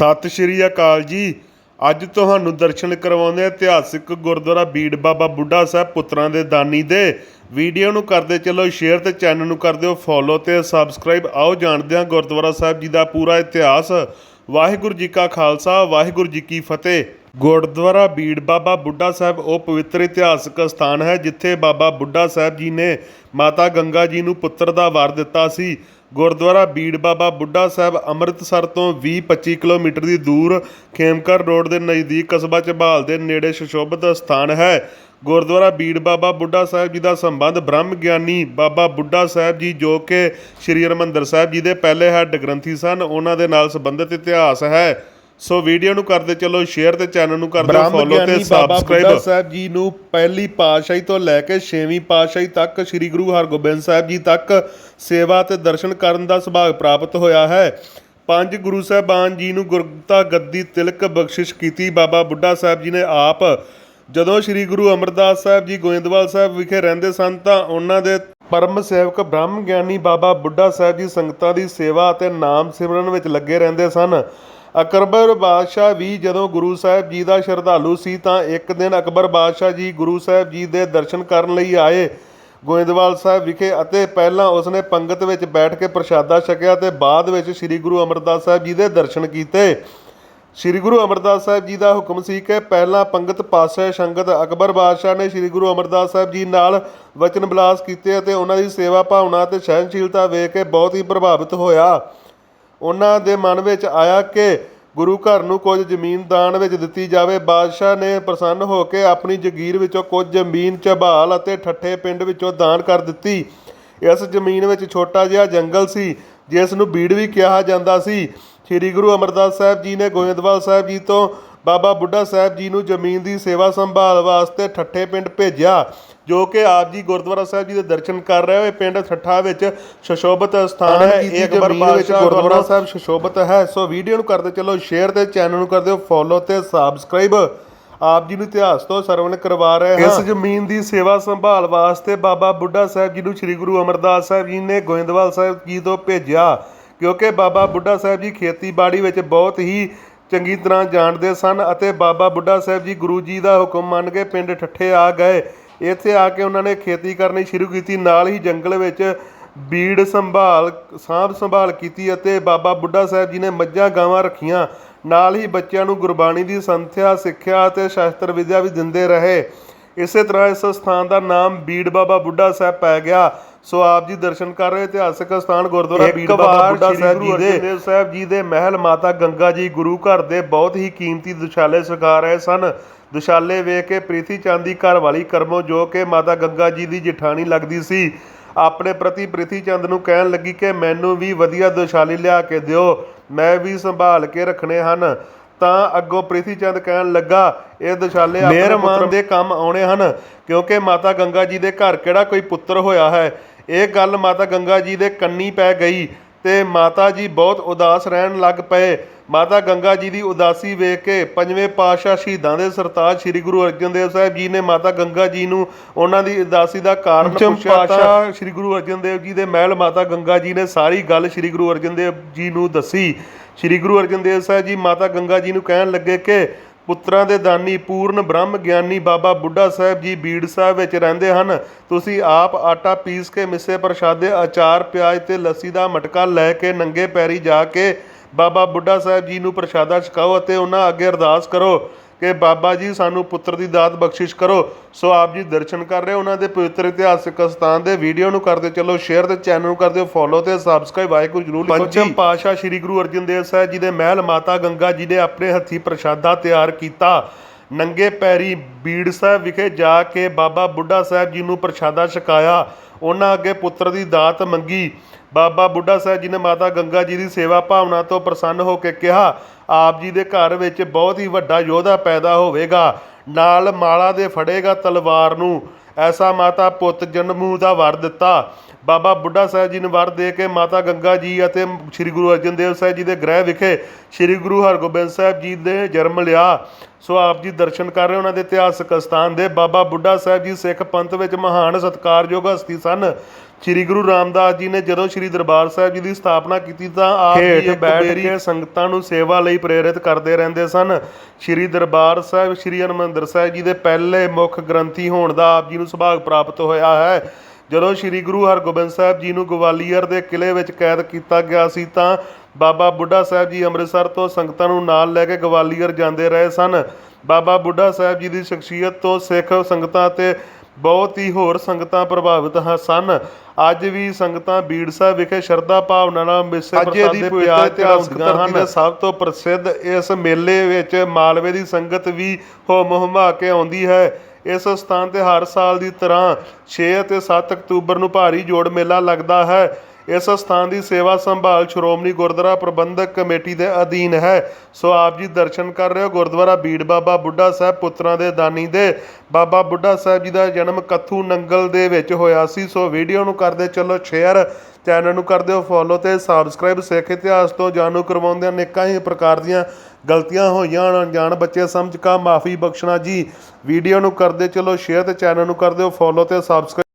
ਸਤਿ ਸ਼੍ਰੀ ਅਕਾਲ ਜੀ। ਅੱਜ ਤੁਹਾਨੂੰ ਦਰਸ਼ਨ ਕਰਵਾਉਂਦੇ ਹਾਂ ਇਤਿਹਾਸਿਕ ਗੁਰਦੁਆਰਾ ਬੀੜ ਬਾਬਾ ਬੁੱਢਾ ਸਾਹਿਬ ਪੁੱਤਰਾਂ ਦੇ ਦਾਨੀ ਦੇ। ਵੀਡੀਓ ਨੂੰ ਕਰਦੇ ਚਲੋ ਸ਼ੇਅਰ ਤੇ ਚੈਨਲ ਨੂੰ ਕਰ ਦਿਓ ਫੋਲੋ ਤੇ ਸਬਸਕ੍ਰਾਈਬ ਆਓ ਜਾਣਦੇ ਹਾਂ ਗੁਰਦੁਆਰਾ ਸਾਹਿਬ ਜੀ ਦਾ ਪੂਰਾ ਇਤਿਹਾਸ। ਵਾਹਿਗੁਰੂ ਜੀ ਕਾ ਖਾਲਸਾ, ਵਾਹਿਗੁਰੂ ਜੀ ਕੀ ਫਤਿਹ। ਗੁਰਦੁਆਰਾ ਬੀੜ ਬਾਬਾ ਬੁੱਢਾ ਸਾਹਿਬ ਉਹ ਪਵਿੱਤਰ ਇਤਿਹਾਸਕ ਸਥਾਨ ਹੈ ਜਿੱਥੇ ਬਾਬਾ ਬੁੱਢਾ ਸਾਹਿਬ ਜੀ ਨੇ ਮਾਤਾ ਗੰਗਾ ਜੀ ਨੂੰ ਪੁੱਤਰ ਦਾ ਵਰ ਦਿੱਤਾ ਸੀ। ਗੁਰਦੁਆਰਾ ਬੀੜ ਬਾਬਾ ਬੁੱਢਾ ਸਾਹਿਬ ਅੰਮ੍ਰਿਤਸਰ ਤੋਂ 20-25 ਕਿਲੋਮੀਟਰ ਦੀ ਦੂਰ ਖੇਮਕਰ ਰੋਡ ਦੇ ਨਜ਼ਦੀਕ ਕਸਬਾ ਝਬਾਲ ਦੇ ਨੇੜੇ ਸੁਸ਼ੋਭਿਤ ਸਥਾਨ ਹੈ। ਗੁਰਦੁਆਰਾ ਬੀੜ ਬਾਬਾ ਬੁੱਢਾ ਸਾਹਿਬ ਜੀ ਦਾ ਸੰਬੰਧ ਬ੍ਰਹਮ ਗਿਆਨੀ ਬਾਬਾ ਬੁੱਢਾ ਸਾਹਿਬ ਜੀ ਜੋ ਕਿ ਸ੍ਰੀ ਹਰਿਮੰਦਰ ਸਾਹਿਬ ਜੀ ਦੇ ਪਹਿਲੇ ਹੈੱਡ ਗ੍ਰੰਥੀ ਸਨ, ਉਹਨਾਂ ਦੇ ਨਾਲ ਸੰਬੰਧਿਤ ਇਤਿਹਾਸ ਹੈ। ਸੋ ਵੀਡੀਓ ਨੂੰ ਕਰਦੇ ਚੱਲੋ ਸ਼ੇਅਰ ਤੇ ਚੈਨਲ ਨੂੰ ਕਰਦੇ ਬ੍ਰਹਮ ਫੋਲੋ ਤੇ ਬਾਬਾ ਸਬਸਕ੍ਰਾਈਬ ਬੁੱਢਾ ਸਾਹਿਬ ਜੀ ਨੂੰ ਪਹਿਲੀ ਪਾਤਸ਼ਾਹੀ ਤੋਂ ਲੈ ਕੇ 6ਵੀਂ ਪਾਤਸ਼ਾਹੀ ਤੱਕ ਸ੍ਰੀ ਗੁਰੂ ਹਰਗੋਬਿੰਦ ਸਾਹਿਬ ਜੀ ਤੱਕ ਸੇਵਾ ਤੇ ਦਰਸ਼ਨ ਕਰਨ ਦਾ ਸੁਭਾਗ ਪ੍ਰਾਪਤ ਹੋਇਆ ਹੈ। ਪੰਜ ਗੁਰੂ ਸਾਹਿਬਾਨ ਜੀ ਨੂੰ ਗੁਰਤਾ ਗੱਦੀ ਤਿਲਕ ਬਖਸ਼ਿਸ਼ ਕੀਤੀ। ਬਾਬਾ ਬੁੱਢਾ ਸਾਹਿਬ ਜੀ ਨੇ ਆਪ ਜਦੋਂ ਸ੍ਰੀ ਗੁਰੂ ਅਮਰਦਾਸ ਸਾਹਿਬ ਜੀ ਗੋਇੰਦਵਾਲ ਸਾਹਿਬ ਵਿਖੇ ਰਹਿੰਦੇ ਸਨ ਤਾਂ ਉਹਨਾਂ ਦੇ ਪਰਮ ਸੇਵਕ ਬ੍ਰਹਮ ਗਿਆਨੀ ਬਾਬਾ ਬੁੱਢਾ ਸਾਹਿਬ ਜੀ ਸੰਗਤਾਂ ਦੀ ਸੇਵਾ ਅਤੇ ਨਾਮ ਸਿਮਰਨ ਵਿੱਚ ਲੱਗੇ ਰਹਿੰਦੇ ਸਨ। ਅਕਬਰ ਬਾਦਸ਼ਾਹ ਵੀ ਜਦੋਂ ਗੁਰੂ ਸਾਹਿਬ ਜੀ ਦਾ ਸ਼ਰਧਾਲੂ ਸੀ ਤਾਂ ਇੱਕ ਦਿਨ ਅਕਬਰ ਬਾਦਸ਼ਾਹ ਜੀ ਗੁਰੂ ਸਾਹਿਬ ਜੀ ਦੇ ਦਰਸ਼ਨ ਕਰਨ ਲਈ ਆਏ ਗੋਇੰਦਵਾਲ ਸਾਹਿਬ ਵਿਖੇ ਅਤੇ ਪਹਿਲਾਂ ਉਸਨੇ ਪੰਗਤ ਵਿੱਚ ਬੈਠ ਕੇ ਪ੍ਰਸ਼ਾਦਾ ਛਕਿਆ ਤੇ ਬਾਅਦ ਵਿੱਚ ਸ੍ਰੀ ਗੁਰੂ ਅਮਰਦਾਸ ਸਾਹਿਬ ਜੀ ਦੇ ਦਰਸ਼ਨ ਕੀਤੇ। ਸ੍ਰੀ ਗੁਰੂ ਅਮਰਦਾਸ ਸਾਹਿਬ ਜੀ ਦਾ ਹੁਕਮ ਸੀ ਕਿ ਪਹਿਲਾਂ ਪੰਗਤ ਪਾਸੇ ਸੰਗਤ ਅਕਬਰ ਬਾਦਸ਼ਾਹ ਨੇ ਸ੍ਰੀ ਗੁਰੂ ਅਮਰਦਾਸ ਸਾਹਿਬ ਜੀ ਨਾਲ ਵਚਨ ਬਿਲਾਸ ਕੀਤੇ ਅਤੇ ਉਹਨਾਂ ਦੀ ਸੇਵਾ ਭਾਵਨਾ ਤੇ ਸਹਿਨਸ਼ੀਲਤਾ ਵੇਖ ਕੇ ਬਹੁਤ ਹੀ ਪ੍ਰਭਾਵਿਤ ਹੋਇਆ। ਉਹਨਾਂ ਦੇ ਮਨ ਵਿੱਚ ਆਇਆ ਕਿ ਗੁਰੂ ਘਰ ਨੂੰ ਕੁਝ ਜ਼ਮੀਨ ਦਾਨ ਵਿੱਚ ਦਿੱਤੀ ਜਾਵੇ। ਬਾਦਸ਼ਾਹ ਨੇ ਪ੍ਰਸੰਨ ਹੋ ਕੇ ਆਪਣੀ ਜਗੀਰ ਵਿੱਚੋਂ ਕੁਝ ਜ਼ਮੀਨ ਝਬਾਲ ਅਤੇ ਠੱਠੇ ਪਿੰਡ ਵਿੱਚੋਂ ਦਾਨ ਕਰ ਦਿੱਤੀ। ਇਸ ਜ਼ਮੀਨ ਵਿੱਚ ਛੋਟਾ ਜਿਹਾ ਜੰਗਲ ਸੀ, ਜਿਸ ਨੂੰ ਬੀੜ ਵੀ ਕਿਹਾ ਜਾਂਦਾ ਸੀ। ਸ੍ਰੀ ਗੁਰੂ ਅਮਰਦਾਸ ਸਾਹਿਬ ਜੀ ਨੇ ਗੋਇੰਦਵਾਲ ਸਾਹਿਬ ਜੀ ਤੋਂ ਬਾਬਾ ਬੁੱਢਾ ਸਾਹਿਬ ਜੀ ਨੂੰ ਜ਼ਮੀਨ ਦੀ ਸੇਵਾ ਸੰਭਾਲ ਵਾਸਤੇ ਠੱਠੇ ਪਿੰਡ ਭੇਜਿਆ ਜੋ ਕਿ ਆਪ ਜੀ ਗੁਰਦੁਆਰਾ ਸਾਹਿਬ ਜੀ ਦੇ ਦਰਸ਼ਨ ਕਰ ਰਹੇ ਹੋ। ਇਹ ਪਿੰਡ ਠੱਠਾ ਵਿੱਚ ਸ਼ਸ਼ੋਭਤ ਸਥਾਨ ਹੈ। ਇਹ ਅਕਬਰ ਵਿੱਚ ਗੁਰਦੁਆਰਾ ਸਾਹਿਬ ਸ਼ਸ਼ੋਭਤ ਹੈ। ਸੋ ਵੀਡੀਓ ਨੂੰ ਕਰਦੇ ਚਲੋ ਸ਼ੇਅਰ ਤੇ ਚੈਨਲ ਨੂੰ ਕਰ ਦਿਓ ਫੋਲੋ ਤੇ ਸਬਸਕ੍ਰਾਈਬ ਆਪ ਜੀ ਨੂੰ ਇਤਿਹਾਸ ਤੋਂ ਸਰਵਣ ਕਰਵਾ ਰਹੇ ਹਾਂ। ਇਸ ਜ਼ਮੀਨ ਦੀ ਸੇਵਾ ਸੰਭਾਲ ਵਾਸਤੇ ਬਾਬਾ ਬੁੱਢਾ ਸਾਹਿਬ ਜੀ ਨੂੰ ਸ੍ਰੀ ਗੁਰੂ ਅਮਰਦਾਸ ਸਾਹਿਬ ਜੀ ਨੇ ਗੋਇੰਦਵਾਲ ਸਾਹਿਬ ਜੀ ਤੋਂ ਭੇਜਿਆ ਕਿਉਂਕਿ ਬਾਬਾ ਬੁੱਢਾ ਸਾਹਿਬ ਜੀ ਖੇਤੀਬਾੜੀ ਵਿੱਚ ਬਹੁਤ ਹੀ ਚੰਗੀ ਤਰ੍ਹਾਂ ਜਾਣਦੇ ਸਨ ਅਤੇ ਬਾਬਾ ਬੁੱਢਾ ਸਾਹਿਬ ਜੀ ਗੁਰੂ ਜੀ ਦਾ ਹੁਕਮ ਮੰਨ ਕੇ ਪਿੰਡ ਠੱਠੇ ਆ ਗਏ। ਇੱਥੇ ਆ ਕੇ ਉਹਨਾਂ ਨੇ ਖੇਤੀ ਕਰਨੀ ਸ਼ੁਰੂ ਕੀਤੀ। ਨਾਲ ਹੀ ਜੰਗਲ ਵਿੱਚ ਬੀੜ ਸੰਭਾਲ, ਸਾਂਭ ਸੰਭਾਲ ਕੀਤੀ ਅਤੇ ਬਾਬਾ ਬੁੱਢਾ ਸਾਹਿਬ ਜੀ ਨੇ ਮੱਝਾਂ ਗਾਵਾਂ ਰੱਖੀਆਂ। ਨਾਲ ਹੀ ਬੱਚਿਆਂ ਨੂੰ ਗੁਰਬਾਣੀ ਦੀ ਸੰਥਿਆ, ਸਿੱਖਿਆ ਅਤੇ ਸ਼ਾਸਤਰ ਵਿਦਿਆ ਵੀ ਦਿੰਦੇ ਰਹੇ। ਇਸੇ ਤਰ੍ਹਾਂ ਇਸ ਸਥਾਨ ਦਾ ਨਾਮ ਬੀੜ ਬਾਬਾ ਬੁੱਢਾ ਸਾਹਿਬ ਪੈ ਗਿਆ। ਸੋ ਆਪ ਜੀ ਦਰਸ਼ਨ ਕਰ ਰਹੇ ਇਤਿਹਾਸਕ ਸਥਾਨ ਗੁਰਦੁਆਰਾ ਬੀੜ ਬਾਬਾ ਬੁੱਢਾ ਸਾਹਿਬ ਜੀ ਦੇ ਸਾਹਿਬ ਜੀ ਦੇ ਮਹਿਲ ਮਾਤਾ ਗੰਗਾ ਜੀ ਗੁਰੂ ਘਰ ਦੇ ਬਹੁਤ ਹੀ ਕੀਮਤੀ ਦੁਸ਼ਾਲੇ ਸਕਾ ਰਹੇ ਸਨ। ਦੁਸ਼ਾਲੇ ਵੇਖ ਕੇ ਪ੍ਰੀਤੀ ਚੰਦ ਦੀ ਘਰ ਵਾਲੀ ਕਰਮੋ ਜੋ ਕਿ ਮਾਤਾ ਗੰਗਾ ਜੀ ਦੀ ਜਠਾਣੀ ਲੱਗਦੀ ਸੀ। ਆਪਣੇ ਪ੍ਰਤੀ ਪ੍ਰੀਤੀ ਚੰਦ ਨੂੰ ਕਹਿਣ ਲੱਗੀ ਕਿ ਮੈਨੂੰ ਵੀ ਵਧੀਆ ਦੁਸ਼ਾਲੀ ਲਿਆ ਕੇ ਦਿਓ ਮੈਂ ਵੀ ਸੰਭਾਲ ਕੇ ਰੱਖਣੇ ਹਨ। ਤਾਂ ਅੱਗੋਂ ਪ੍ਰੀਤੀ ਚੰਦ ਕਹਿਣ ਲੱਗਾ ਇਹ ਦੁਸ਼ਾਲੇ ਮਿਹਰਮਾਨ ਦੇ ਕੰਮ ਆਉਣੇ ਹਨ ਕਿਉਂਕਿ ਮਾਤਾ ਗੰਗਾ ਜੀ ਦੇ ਘਰ ਕਿਹੜਾ ਕੋਈ ਪੁੱਤਰ ਹੋਇਆ ਹੈ? ਇਹ ਗੱਲ ਮਾਤਾ ਗੰਗਾ ਜੀ ਦੇ ਕੰਨੀ ਪੈ ਗਈ ਤੇ ਮਾਤਾ ਜੀ ਬਹੁਤ ਉਦਾਸ ਰਹਿਣ ਲੱਗ ਪਏ। ਮਾਤਾ ਗੰਗਾ ਜੀ ਦੀ ਉਦਾਸੀ ਵੇਖ ਕੇ ਪੰਜਵੇਂ ਪਾਤਸ਼ਾਹ ਸ਼ਹੀਦਾਂ ਦੇ ਸਰਤਾਜ ਸ੍ਰੀ ਗੁਰੂ ਅਰਜਨ ਦੇਵ ਸਾਹਿਬ ਜੀ ਨੇ ਮਾਤਾ ਗੰਗਾ ਜੀ ਨੂੰ ਉਹਨਾਂ ਦੀ ਉਦਾਸੀ ਦਾ ਕਾਰਨ ਪੁੱਛਿਆ। ਤਾਂ ਸ੍ਰੀ ਗੁਰੂ ਅਰਜਨ ਦੇਵ ਜੀ ਦੇ ਮਹਿਲ ਮਾਤਾ ਗੰਗਾ ਜੀ ਨੇ ਸਾਰੀ ਗੱਲ ਸ੍ਰੀ ਗੁਰੂ ਅਰਜਨ ਦੇਵ ਜੀ ਨੂੰ ਦੱਸੀ। ਸ੍ਰੀ ਗੁਰੂ ਅਰਜਨ ਦੇਵ ਸਾਹਿਬ ਜੀ ਮਾਤਾ ਗੰਗਾ ਜੀ ਨੂੰ ਕਹਿਣ ਲੱਗੇ ਕਿ ਪੁੱਤਰਾਂ ਦੇ ਦਾਨੀ ਪੂਰਨ ਬ੍ਰਹਮ ਗਿਆਨੀ ਬਾਬਾ ਬੁੱਢਾ ਸਾਹਿਬ ਜੀ ਬੀੜ ਸਾਹਿਬ ਵਿੱਚ ਰਹਿੰਦੇ ਹਨ। ਤੁਸੀਂ ਆਪ ਆਟਾ ਪੀਸ ਕੇ ਮਿੱਸੇ ਪ੍ਰਸ਼ਾਦੇ, ਅਚਾਰ, ਪਿਆਜ਼ ਤੇ ਲੱਸੀ ਦਾ ਮਟਕਾ ਲੈ ਕੇ ਨੰਗੇ ਪੈਰੀ ਜਾ ਕੇ ਬਾਬਾ ਬੁੱਢਾ ਸਾਹਿਬ ਜੀ ਨੂੰ ਪ੍ਰਸ਼ਾਦਾ ਛਕਾਓ ਅਤੇ ਉਹਨਾਂ ਅੱਗੇ ਅਰਦਾਸ ਕਰੋ। ਕਿ ਬਾਬਾ ਜੀ ਸਾਨੂੰ ਪੁੱਤਰ ਦੀ ਦਾਤ ਬਖਸ਼ਿਸ਼ ਕਰੋ। ਸੋ ਆਪ ਜੀ ਦਰਸ਼ਨ ਕਰ ਰਹੇ ਉਹਨਾਂ ਦੇ ਪਵਿੱਤਰ ਇਤਿਹਾਸਕ ਸਥਾਨ ਦੇ ਵੀਡੀਓ ਨੂੰ ਕਰਦੇ ਚਲੋ ਸ਼ੇਅਰ ਤੇ ਚੈਨਲ ਨੂੰ ਕਰਦੇ ਫੋਲੋ ਤੇ ਸਬਸਕ੍ਰਾਈਬ ਵਾਹਿਗੁਰੂ ਜਰੂਰ ਲਿਖੋ। ਪੰਚਮ ਪਾਸ਼ਾ ਸ੍ਰੀ ਗੁਰੂ ਅਰਜਨ ਦੇਵ ਸਾਹਿਬ ਜੀ ਦੇ ਮਹਿਲ ਮਾਤਾ ਗੰਗਾ ਜੀ ਨੇ ਆਪਣੇ ਹੱਥੀ ਪ੍ਰਸ਼ਾਦਾ ਤਿਆਰ ਕੀਤਾ। ਨੰਗੇ ਪੈਰੀ ਬੀੜ ਸਾਹਿਬ ਵਿਖੇ ਜਾ ਕੇ ਬਾਬਾ ਬੁੱਢਾ ਸਾਹਿਬ ਜੀ ਨੂੰ ਪ੍ਰਸ਼ਾਦਾ ਛਕਾਇਆ। ਉਹਨਾਂ ਅੱਗੇ ਪੁੱਤਰ ਦੀ ਦਾਤ ਮੰਗੀ। ਬਾਬਾ ਬੁੱਢਾ ਸਾਹਿਬ ਜੀ ਨੇ ਮਾਤਾ ਗੰਗਾ ਜੀ ਦੀ ਸੇਵਾ ਭਾਵਨਾ ਤੋਂ ਪ੍ਰਸੰਨ ਹੋ ਕੇ ਕਿਹਾ, ਆਪ ਜੀ ਦੇ ਘਰ ਵਿੱਚ ਬਹੁਤ ਹੀ ਵੱਡਾ ਯੋਧਾ ਪੈਦਾ ਹੋਵੇਗਾ। ਨਾਲ ਮਾਲਾ ਦੇ ਫੜੇਗਾ ਤਲਵਾਰ ਨੂੰ। ਐਸਾ ਮਾਤਾ ਪੁੱਤ ਜਨਮੂ ਦਾ ਵਰ ਦਿੱਤਾ। ਬਾਬਾ ਬੁੱਢਾ ਸਾਹਿਬ ਜੀ ਨੂੰ ਵਰ ਦੇ ਕੇ ਮਾਤਾ ਗੰਗਾ ਜੀ ਅਤੇ ਸ੍ਰੀ ਗੁਰੂ ਅਰਜਨ ਦੇਵ ਸਾਹਿਬ ਜੀ ਦੇ ਗ੍ਰਹਿ ਵਿਖੇ ਸ੍ਰੀ ਗੁਰੂ ਹਰਗੋਬਿੰਦ ਸਾਹਿਬ ਜੀ ਦੇ ਜਨਮ ਲਿਆ। ਸੋ ਆਪ ਜੀ ਦਰਸ਼ਨ ਕਰ ਰਹੇ ਉਹਨਾਂ ਦੇ ਇਤਿਹਾਸਕ ਸਥਾਨ ਦੇ। ਬਾਬਾ ਬੁੱਢਾ ਸਾਹਿਬ ਜੀ ਸਿੱਖ ਪੰਥ ਵਿੱਚ ਮਹਾਨ ਸਤਿਕਾਰਯੋਗ ਹਸਤੀ ਸਨ। ਸ੍ਰੀ ਗੁਰੂ ਰਾਮਦਾਸ ਜੀ ਨੇ ਜਦੋਂ ਸ੍ਰੀ ਦਰਬਾਰ ਸਾਹਿਬ ਜੀ ਦੀ ਸਥਾਪਨਾ ਕੀਤੀ ਤਾਂ ਆਪ ਜੀ ਬੈਠ ਕੇ ਸੰਗਤਾਂ ਨੂੰ ਸੇਵਾ ਲਈ ਪ੍ਰੇਰਿਤ ਕਰਦੇ ਰਹਿੰਦੇ ਸਨ। ਸ੍ਰੀ ਦਰਬਾਰ ਸਾਹਿਬ ਸ੍ਰੀ ਹਰਿਮੰਦਰ ਸਾਹਿਬ ਜੀ ਦੇ ਪਹਿਲੇ ਮੁੱਖ ਗ੍ਰੰਥੀ ਹੋਣ ਦਾ ਆਪ ਜੀ ਨੂੰ ਸੁਭਾਗ ਪ੍ਰਾਪਤ ਹੋਇਆ ਹੈ। ਜਦੋਂ ਸ੍ਰੀ ਗੁਰੂ ਹਰਗੋਬਿੰਦ ਸਾਹਿਬ ਜੀ ਨੂੰ ਗਵਾਲੀਅਰ ਦੇ ਕਿਲੇ ਵਿੱਚ ਕੈਦ ਕੀਤਾ ਗਿਆ ਸੀ ਤਾਂ ਬਾਬਾ ਬੁੱਢਾ ਸਾਹਿਬ ਜੀ ਅੰਮ੍ਰਿਤਸਰ ਤੋਂ ਸੰਗਤਾਂ ਨੂੰ ਨਾਲ ਲੈ ਕੇ ਗਵਾਲੀਅਰ ਜਾਂਦੇ ਰਹੇ ਸਨ। ਬਾਬਾ ਬੁੱਢਾ ਸਾਹਿਬ ਜੀ ਦੀ ਸ਼ਖਸੀਅਤ ਤੋਂ ਸਿੱਖ ਸੰਗਤਾਂ ਤੇ ਬਹੁਤ ਹੀ ਹੋਰ ਸੰਗਤਾਂ ਪ੍ਰਭਾਵਿਤ ਹ- ਸਨ। ਅੱਜ ਵੀ ਸੰਗਤਾਂ ਬੀੜ ਸਾਹਿਬ ਵਿਖੇ ਸ਼ਰਧਾ ਭਾਵਨਾ ਨਾਲ ਮਿੱਸੇ ਪ੍ਰਸਾਦ ਦੇ ਪਿਆਰ ਚੜਾਉਂਦੀਆਂ ਹਨ। ਸਭ ਤੋਂ ਪ੍ਰਸਿੱਧ ਇਸ ਮੇਲੇ ਵਿੱਚ ਮਾਲਵੇ ਦੀ ਸੰਗਤ ਵੀ ਹੁਮ ਹੁਮਾ ਕੇ ਆਉਂਦੀ ਹੈ। ਇਸ ਸਥਾਨ ਤੇ ਹਰ ਸਾਲ ਦੀ ਤਰ੍ਹਾਂ 6 ਅਤੇ 7 ਅਕਤੂਬਰ ਨੂੰ ਭਾਰੀ ਜੋੜ ਮੇਲਾ ਲੱਗਦਾ ਹੈ। ਇਸ ਸਥਾਨ ਦੀ ਸੇਵਾ ਸੰਭਾਲ ਸ਼੍ਰੋਮਣੀ ਗੁਰਦੁਆਰਾ ਪ੍ਰਬੰਧਕ ਕਮੇਟੀ ਦੇ ਅਧੀਨ ਹੈ। ਸੋ ਆਪ ਜੀ ਦਰਸ਼ਨ ਕਰ ਰਹੇ ਹੋ ਗੁਰਦੁਆਰਾ ਬੀੜ ਬਾਬਾ ਬੁੱਢਾ ਸਾਹਿਬ ਪੁੱਤਰਾਂ ਦੇ ਦਾਨੀ ਦੇ। ਬਾਬਾ ਬੁੱਢਾ ਸਾਹਿਬ ਜੀ ਦਾ ਜਨਮ ਕੱਥੂ ਨੰਗਲ ਦੇ ਵਿੱਚ ਹੋਇਆ ਸੀ। ਸੋ ਵੀਡੀਓ ਨੂੰ ਕਰਦੇ ਚਲੋ ਸ਼ੇਅਰ ਚੈਨਲ ਨੂੰ ਕਰ ਦਿਓ ਫੋਲੋ ਤੇ ਸਬਸਕ੍ਰਾਈਬ ਸਿੱਖ ਇਤਿਹਾਸ ਤੋਂ ਜਾਣੂ ਕਰਵਾਉਂਦੇ ਅਨੇਕਾਂ ਹੀ ਪ੍ਰਕਾਰ ਦੀਆਂ ਗਲਤੀਆਂ ਹੋਈਆਂ ਹਨ। ਅਣਜਾਣ ਬੱਚੇ ਸਮਝ ਕਾ ਮਾਫੀ ਬਖਸ਼ਣਾ ਜੀ। ਵੀਡੀਓ ਨੂੰ ਕਰਦੇ ਚਲੋ ਸ਼ੇਅਰ ਤੇ ਚੈਨਲ ਨੂੰ ਕਰ ਦਿਓ ਫੋਲੋ ਤੇ ਸਬਸਕ੍ਰਾਈਬ